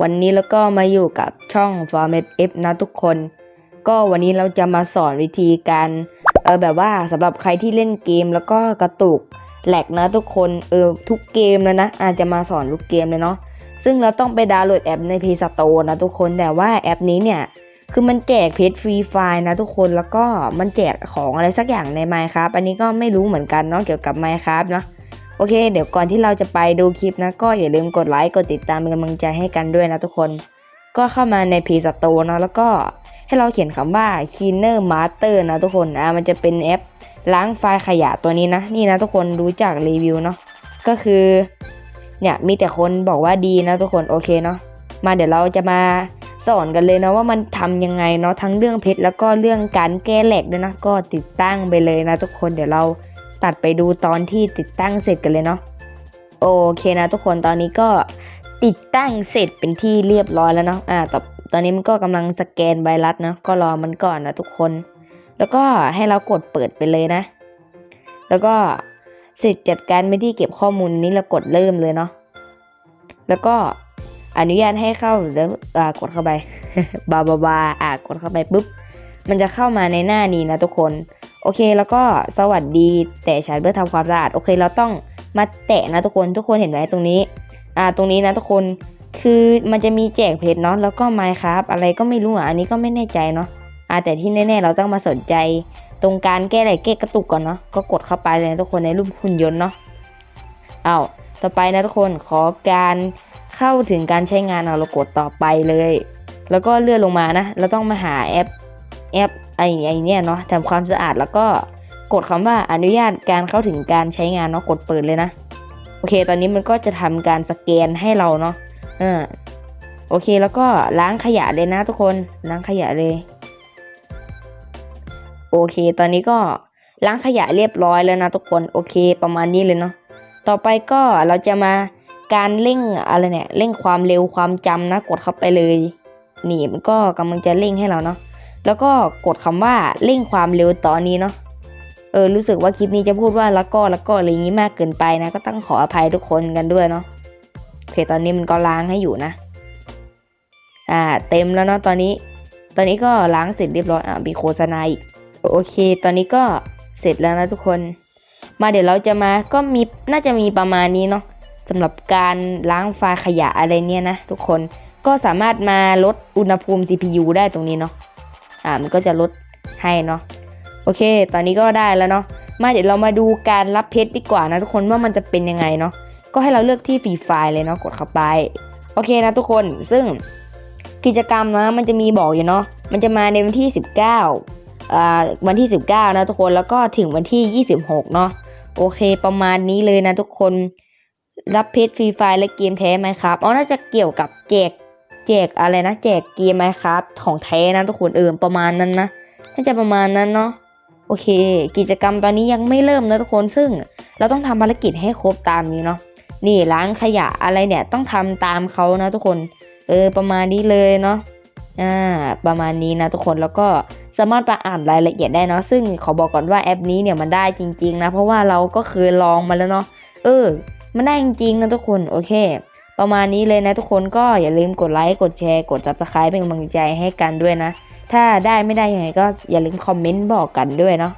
วันนี้แล้วก็มาอยู่กับช่อง f o r m a t F นะทุกคน ก็วันนี้เราจะมาสอนวิธีการเออแบบว่าสำหรับใครที่เล่นเกมแล้วก็กระตุกแหลกนะทุกคนเออทุกเกมเลยนะ อาจจะมาสอนทุกเกมเลยเนาะซึ่งเราต้องไปดาวน์โหลดแอปใน Play Store นะทุกคนแต่ว่าแอปนี้เนี่ยคือมันแจกเพชรฟรีไฟล์นะทุกคนแล้วก็มันแจกของอะไรสักอย่างใน Minecraft อันนี้ก็ไม่รู้เหมือนกันเนาะเกี่ยวกับ Minecraft เนาะ อเค เดี๋ยวก่อนที่เราจะไปดูคลิปนะ ก็อย่าลืมกดไลค์กดติดตามเป็นกำลังใจให้กันด้วยนะทุกคน ก็เข้ามาใน Play Store เนาะแล้วก็ให้เราเขียนคำว่า Cleaner Master นะทุกคนอะมันจะเป็นแอปล้างไฟล์ขยะตัวนี้นะ นี่นะทุกคนดูจากรีวิวเนาะก็คือเนี่ยมีแต่คนบอกว่าดีนะทุกคนโอเคเนาะมาเดี๋ยวเราจะมาสอนกันเลยนะว่ามันทำยังไงเนาะทั้งเรื่องเพชรแล้วก็เรื่องการแก้แหลกด้วยนะก็ติดตั้งไปเลยนะทุกคนเดี๋ยวเรา ตัดไปดูตอนที่ติดตั้งเสร็จกันเลยเนาะโอเคนะทุกคนตอนนี้ก็ติดตั้งเสร็จเป็นที่เรียบร้อยแล้วเนาะอ่าตอนตอนนี้มันก็กำลังสแกนไวรัสเนาะก็รอมันก่อนนะทุกคน แล้วก็ให้เรากดเปิดไปเลยนะ แล้วก็เสร็จจัดการไปที่เก็บข้อมูลนี้เรากดเริ่มเลยเนาะแล้วก็อนุญาตให้เข้าแล้วอ่ากดเข้าไปบาบาบาอ่ากดเข้าไปปุ๊บมันจะเข้ามาในหน้านี้นะทุกคน โอเคแล้วก็สวัสดีแต่ฉันเพื่อทำความสะอาดโอเค เราต้องมาแตะนะทุกคนทุกคนเห็นไหมตรงนี้อ่าตรงนี้นะทุกคนคือมันจะมีแจกเพจเนาะแล้วก็ไมค์ครับอะไรก็ไม่รู้อะอันนี้ก็ไม่แน่ใจเนาะอ่าแต่ที่แน่ๆเราต้องมาสนใจ ตรงการแก้อะไรแก้กระตุกก่อนเนาะก็กดเข้าไปเลยนะทุกคนในรูปหุ่นยนต์เนาะเอาต่อไปนะทุกคนขอการเข้าถึงการใช้งานเอาเรากดต่อไปเลย แล้วก็เลื่อนลงมานะ เราต้องมาหาแอป แอปไอ้ไอเนี่ยเนาะทำความสะอาดแล้วก็กดคำว่าอนุญาตการเข้าถึงการใช้งานเนาะกดเปิดเลยนะ โอเค ตอนนี้มันก็จะทำการสแกนให้เราเนาะอ่าโอเคแล้วก็ล้างขยะเลยนะทุกคนล้างขยะเลย โอเค ตอนนี้ก็ล้างขยะเรียบร้อยแล้วนะทุกคนโอเค ประมาณนี้เลยเนาะต่อไปก็เราจะมาการเร่งอะไรเนี่ยเร่งความเร็วความจำนะกดเข้าไปเลย นี่มันก็กำลังจะเร่งให้เราเนาะ แล้วก็กดคำว่าเร่งความเร็วตอนนี้เนาะเออรู้สึกว่าคลิปนี้จะพูดว่าแล้วก็แล้วก็อะไรอย่างนี้มากเกินไปนะ ก็ต้องขออภัยทุกคนกันด้วยเนาะโอเคตอนนี้มันก็ล้างให้อยู่นะ อ่า เต็มแล้วเนาะตอนนี้ ตอนนี้ก็ล้างเสร็จเรียบร้อยอะมีโฆษณาอีกโอเค ตอนนี้ก็เสร็จแล้วนะทุกคน มาเดี๋ยวเราจะมาก็มีน่าจะมีประมาณนี้เนาะสำหรับการล้างไฟล์ขยะอะไรเนี่ยนะทุกคนก็สามารถมาลดอุณหภูมิ CPU ได้ตรงนี้เนาะ อ่ามันก็จะลดให้เนาะโอเค ตอนนี้ก็ได้แล้วเนาะมาเดี๋ยวเรามาดูการรับเพชรดีกว่านะทุกคนว่ามันจะเป็นยังไงเนาะก็ให้เราเลือกที่ฟรีไฟล์เลยเนาะกดเข้าไปโอเคนะทุกคนซึ่งกิจกรรมนะมันจะมีบอกอยู่เนาะมันจะมาในวันที่ 19อ่าวันที่ 19 นะทุกคนแล้วก็ถึงวันที่ 26 เนาะโอเคประมาณนี้เลยนะทุกคนรับเพชรฟรีไฟล์และเกมแท้ไหมครับอ๋อน่าจะเกี่ยวกับแจก แจกอะไรนะ แจกเกมไหมครับของแท้นะทุกคนเออประมาณนั้นนะน่าจะประมาณนั้นเนาะโอเค กิจกรรมตอนนี้ยังไม่เริ่มนะทุกคนซึ่ง เราต้องทำภารกิจให้ครบตามนี้เนาะนี่ล้างขยะอะไรเนี่ยต้องทำตามเขานะทุกคน เออประมาณนี้เลยเนาะอ่าประมาณนี้นะทุกคนแล้วก็สามารถไปอ่านรายละเอียดได้เนาะซึ่งขอบอกก่อนว่าแอปนี้เนี่ยมันได้จริง ๆ นะ เพราะว่าเราก็เคยลองมาแล้วเนาะเออ มันได้จริงๆนะทุกคนโอเค ประมาณนี้เลยนะทุกคนก็อย่าลืมกดไลค์กดแชร์กด subscribe เป็นกำลังใจให้กันด้วยนะ ถ้าได้ไม่ได้ยังไงก็อย่าลืมคอมเมนต์บอกกันด้วยเนาะ